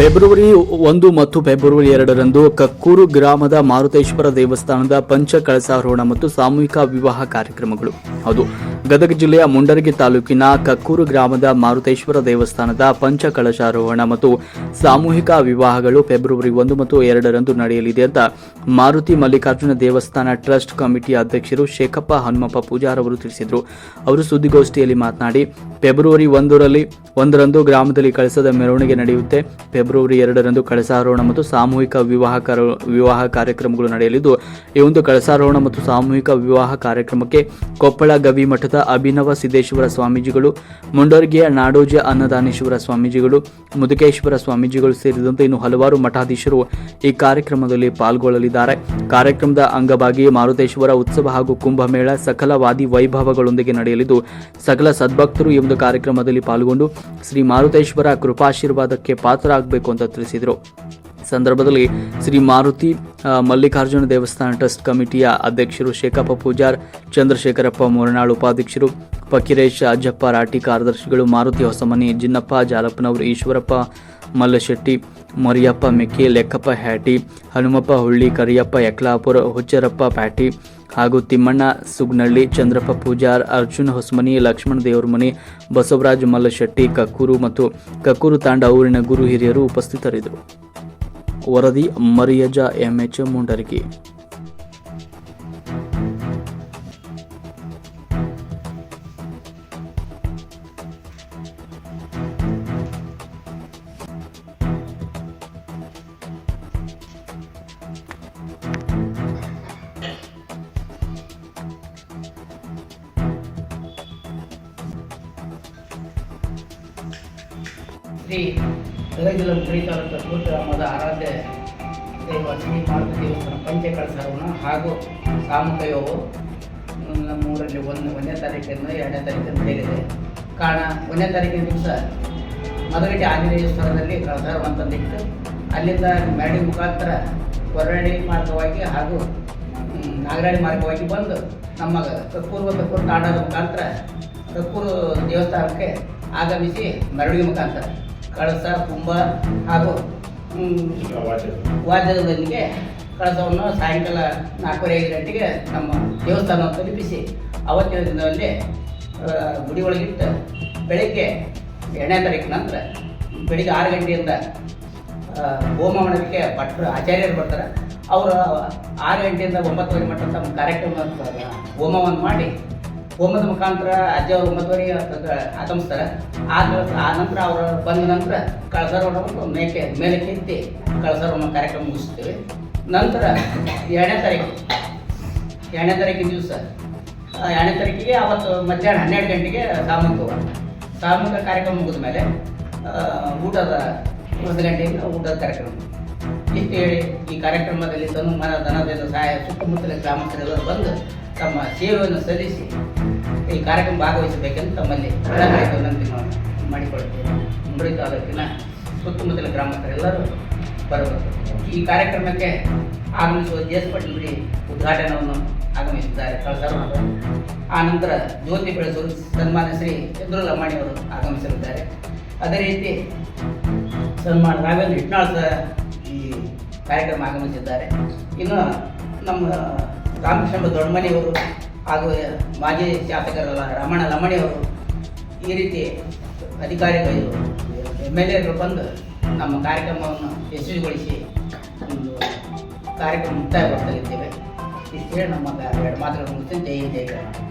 February ಒಂದು ಮತ್ತು February ಎರಡರಂದು ಕಕ್ಕೂರು ಗ್ರಾಮದ ಮಾರುತೇಶ್ವರ ದೇವಸ್ಥಾನದ ಪಂಚ ಕಳಸಾರೋಹಣ ಮತ್ತು ಸಾಮೂಹಿಕ ವಿವಾಹ ಕಾರ್ಯಕ್ರಮಗಳು. ಹೌದು ಗದಗ ಜಿಲ್ಲೆಯ ಮುಂಡರಗಿ ತಾಲೂಕಿನ ಕಕ್ಕೂರು ಗ್ರಾಮದ ಮಾರುತೇಶ್ವರ ದೇವಸ್ಥಾನದ ಪಂಚ ಕಳಶಾರೋಹಣ ಮತ್ತು ಸಾಮೂಹಿಕ ವಿವಾಹಗಳು ಫೆಬ್ರವರಿ ಒಂದು ಮತ್ತು ಎರಡರಂದು ನಡೆಯಲಿದೆ ಅಂತ ಮಾರುತಿ ಮಲ್ಲಿಕಾರ್ಜುನ ದೇವಸ್ಥಾನ ಟ್ರಸ್ಟ್ ಕಮಿಟಿ ಅಧ್ಯಕ್ಷರು ಶೇಖಪ್ಪ ಹನುಮಪ್ಪ ಪೂಜಾರ್ ಅವರು ತಿಳಿಸಿದರು. ಅವರು ಸುದ್ದಿಗೋಷ್ಠಿಯಲ್ಲಿ ಮಾತನಾಡಿ ಫೆಬ್ರವರಿ ಒಂದರಲ್ಲಿ ಒಂದರಂದು ಗ್ರಾಮದಲ್ಲಿ ಕಳಸದ ಮೆರವಣಿಗೆ ನಡೆಯುತ್ತೆ. ಫೆಬ್ರವರಿ ಎರಡರಂದು ಕಳಸಾರೋಹಣ ಮತ್ತು ಸಾಮೂಹಿಕ ವಿವಾಹ ವಿವಾಹ ಕಾರ್ಯಕ್ರಮಗಳು ನಡೆಯಲಿದ್ದು, ಈ ಒಂದು ಕಳಸಾರೋಹಣ ಮತ್ತು ಸಾಮೂಹಿಕ ವಿವಾಹ ಕಾರ್ಯಕ್ರಮಕ್ಕೆ ಕೊಪ್ಪಳ ಗವಿ ಮಠದ ಅಭಿನವ ಸಿದ್ದೇಶ್ವರ ಸ್ವಾಮೀಜಿಗಳು, ಮುಂಡರ್ಗಿಯ ನಾಡೋಜ ಅನ್ನದಾನೇಶ್ವರ ಸ್ವಾಮೀಜಿಗಳು, ಮುದುಕೇಶ್ವರ ಸ್ವಾಮೀಜಿಗಳು ಸೇರಿದಂತೆ ಇನ್ನು ಹಲವಾರು ಮಠಾಧೀಶರು ಈ ಕಾರ್ಯಕ್ರಮದಲ್ಲಿ ಪಾಲ್ಗೊಳ್ಳಲಿದ್ದಾರೆ. ಕಾರ್ಯಕ್ರಮದ ಅಂಗವಾಗಿ ಮಾರುತೇಶ್ವರ ಉತ್ಸವ ಹಾಗೂ ಕುಂಭಮೇಳ ಸಕಲವಾದಿ ವೈಭವಗಳೊಂದಿಗೆ ನಡೆಯಲಿದ್ದು, ಸಕಲ ಸದ್ಭಕ್ತರು ಒಂದು ಕಾರ್ಯಕ್ರಮದಲ್ಲಿ ಪಾಲ್ಗೊಂಡು ಶ್ರೀ ಮಾರುತೇಶ್ವರ ಕೃಪಾಶೀರ್ವಾದಕ್ಕೆ ಪಾತ್ರರಾಗಬೇಕು ಅಂತ ತಿಳಿಸಿದರು. ಸಂದರ್ಭದಲ್ಲಿ ಶ್ರೀ ಮಾರುತಿ ಮಲ್ಲಿಕಾರ್ಜುನ ದೇವಸ್ಥಾನ ಟ್ರಸ್ಟ್ ಕಮಿಟಿಯ ಅಧ್ಯಕ್ಷರು ಶೇಖಪ್ಪ ಪೂಜಾರ್, ಚಂದ್ರಶೇಖರಪ್ಪ ಮೊರನಾಳ್ ಉಪಾಧ್ಯಕ್ಷರು, ಫಕೀರೇಶ್ ಅಜ್ಜಪ್ಪ ರಾಟಿ ಕಾರ್ಯದರ್ಶಿಗಳು, ಮಾರುತಿ ಹೊಸಮನಿ, ಜಿನ್ನಪ್ಪ ಜಾಲಪ್ಪನವರು, ಈಶ್ವರಪ್ಪ ಮಲ್ಲಶೆಟ್ಟಿ, ಮರಿಯಪ್ಪ ಮೆಕ್ಕಿ, ಲೆಕ್ಕಪ್ಪ ಹ್ಯಾಟಿ, ಹನುಮಪ್ಪ ಹುಳ್ಳಿ, ಕರಿಯಪ್ಪ ಯಕ್ಲಾಪುರ, ಹುಚ್ಚರಪ್ಪ ಪ್ಯಾಟಿ ಹಾಗೂ ತಿಮ್ಮಣ್ಣ ಸುಗ್ನಳ್ಳಿ, ಚಂದ್ರಪ್ಪ ಪೂಜಾರ್, ಅರ್ಜುನ್ ಹೊಸಮನಿ, ಲಕ್ಷ್ಮಣ ದೇವರಮನಿ, ಬಸವರಾಜ್ ಮಲ್ಲಶೆಟ್ಟಿ, ಕಕ್ಕೂರು ಮತ್ತು ಕಕ್ಕೂರು ತಾಂಡ ಊರಿನ ಗುರು ಹಿರಿಯರು ಉಪಸ್ಥಿತರಿದ್ದರು. ವರದಿ ಮರಿಯಜ ಎಂಎಚ್ ಮುಂಡರಗಿ ಶ್ರೀ ಗದಗ ಜಿಲ್ಲಾ ಗ್ರಾಮದ ಆರಾಧ್ಯ ದೈವ ಶ್ರೀ ಮಾರುತಿ ದೇವಸ್ಥಾನ ಪಂಚಕಳಸರವಣ ಹಾಗೂ ಸಾಮುಖಯೋಗವು ಯೋಗವು ನಮ್ಮ ಊರಲ್ಲಿ ಒಂದು ಒಂದನೇ ತಾರೀಕಿಂದ ಎರಡನೇ ತಾರೀಕಿಂದ ನಡೆಯಲಿದೆ. ಕಾರಣ ಒಂದನೇ ತಾರೀಕಿನ ದಿವಸ ಮದುವೆಗೆ ಆಂಜನೇಯ ಸ್ಥಳದಲ್ಲಿ ಅಂತಂದಿಟ್ಟು ಅಲ್ಲಿಂದ ಮ್ಯಾಡಿ ಮುಖಾಂತರ ಹೊರಡಿ ಮಾರ್ಗವಾಗಿ ಹಾಗೂ ನಾಗರಾಡಿ ಮಾರ್ಗವಾಗಿ ಬಂದು ನಮ್ಮ ಕಕ್ಕೂರು ಕಕ್ಕೂರು ತಾಂಡದ ಮುಖಾಂತರ ಕಕ್ಕೂರು ದೇವಸ್ಥಾನಕ್ಕೆ ಆಗಮಿಸಿ ಮೆರವಣಿಗೆ ಮುಖಾಂತರ. ಕಳಸ ಕುಂಬ ಹಾಗೂ ವಾದ್ಯದ ವಾದ್ಯದೊಂದಿಗೆ ಕಳಸವನ್ನು ಸಾಯಂಕಾಲ ನಾಲ್ಕೂವರೆ ಐದು ಗಂಟೆಗೆ ನಮ್ಮ ದೇವಸ್ಥಾನ ತಲುಪಿಸಿ ಅವತ್ತಿನ ದಿನದಲ್ಲಿ ಗುಡಿ ಒಳಗಿಟ್ಟು ಬೆಳಗ್ಗೆ ಎರಡನೇ ತಾರೀಕು ನಂತರ ಬೆಳಿಗ್ಗೆ ಆರು ಗಂಟೆಯಿಂದ ಹೋಮ ಮಾಡೋದಕ್ಕೆ ಭಟ್ರು ಆಚಾರ್ಯರು ಬರ್ತಾರೆ. ಅವರು ಆರು ಗಂಟೆಯಿಂದ ಒಂಬತ್ತುವರೆ ಮಟ್ಟ ತಮ್ಮ ಕಾರ್ಯಕ್ರಮ ಹೋಮವನ್ನು ಮಾಡಿ ಹೋಮದ ಮುಖಾಂತರ ಅಜ್ಜ ಅವರು ಅದ- ಆಗಮಿಸ್ತಾರೆ. ಆ ನಂತರ ಅವರು ಬಂದ ನಂತರ ಕಳಸರವನ್ನು ಮೇಕೆ ಮೇಲೆ ಕೆತ್ತಿ ಕಳಸರ ಕಾರ್ಯಕ್ರಮ ಮುಗಿಸ್ತೀವಿ. ನಂತರ ಎರಡನೇ ತಾರೀಕು, ಎರಡನೇ ತಾರೀಕಿನ ದಿವಸ. ಎರಡನೇ ತಾರೀಕಿಗೆ ಅವತ್ತು ಮಧ್ಯಾಹ್ನ ಹನ್ನೆರಡು ಗಂಟೆಗೆ ಸಾಮೂಹಿಕ ಸಾಮೂಹಿಕ ಕಾರ್ಯಕ್ರಮ ಮುಗಿದ ಮೇಲೆ ಊಟದ ಒಂದು ಗಂಟೆಯಿಂದ ಊಟದ ಕಾರ್ಯಕ್ರಮ. ಇಷ್ಟು ಹೇಳಿ ಈ ಕಾರ್ಯಕ್ರಮದಲ್ಲಿ ತನು ಮನ ಧನದಿಂದ ಸಹಾಯ ಸುತ್ತಮುತ್ತಲಿನ ಗ್ರಾಮಸ್ಥರೆಲ್ಲರೂ ಬಂದು ತಮ್ಮ ಸೇವೆಯನ್ನು ಸಲ್ಲಿಸಿ ಈ ಕಾರ್ಯಕ್ರಮ ಭಾಗವಹಿಸಬೇಕೆಂದು ತಮ್ಮಲ್ಲಿ ವಿನಂತಿ ಮಾಡಿ ಮಾಡಿಕೊಳ್ಳುತ್ತೇವೆ ಮುಂಬರಿ ತಾಲೂಕಿನ ಸುತ್ತಮುತ್ತಲ ಗ್ರಾಮಸ್ಥರೆಲ್ಲರೂ ಬರಬೇಕು. ಈ ಕಾರ್ಯಕ್ರಮಕ್ಕೆ ಆಗಮಿಸುವ ಜಿ ಎಸ್ ಉದ್ಘಾಟನವನ್ನು ಆಗಮಿಸಿದ್ದಾರೆ. ಆ ನಂತರ ಜ್ಯೋತಿ ಬೆಳೆಸಲು ಸನ್ಮಾನ್ಯ ಶ್ರೀ ಚಂದ್ರು ಲಮಾಣಿ ಅವರು ಆಗಮಿಸಲಿದ್ದಾರೆ. ಅದೇ ರೀತಿ ಸನ್ಮಾನ ರಾಘವೇಂದ್ರ ಹಿಟ್ನಾಳ್ ಸಹ ಈ ಕಾರ್ಯಕ್ರಮ ಆಗಮಿಸಿದ್ದಾರೆ. ಇನ್ನು ನಮ್ಮ ರಾಮಕೃಷ್ಣ ದೊಡ್ಡಮನಿಯವರು ಹಾಗೂ ಮಾಜಿ ಶಾಸಕರಲ್ಲ ರಮಣ ಲಮಣಿಯವರು ಈ ರೀತಿ ಅಧಿಕಾರಿಗಳು ಎಂ ಎಲ್ ಎಗಳು ಬಂದು ನಮ್ಮ ಕಾರ್ಯಕ್ರಮವನ್ನು ಯಶಸ್ವಿಗೊಳಿಸಿ ಒಂದು ಕಾರ್ಯಕ್ರಮ ಮುಕ್ತಾಯಗೊಳಿಸಲಿದ್ದೇವೆ. ಇಷ್ಟು ಹೇಳಿ ನಮ್ಮ ಎರಡು ಮಾತುಗಳನ್ನು ಜೈ ಜೈ ಕರ್ನಾಟಕ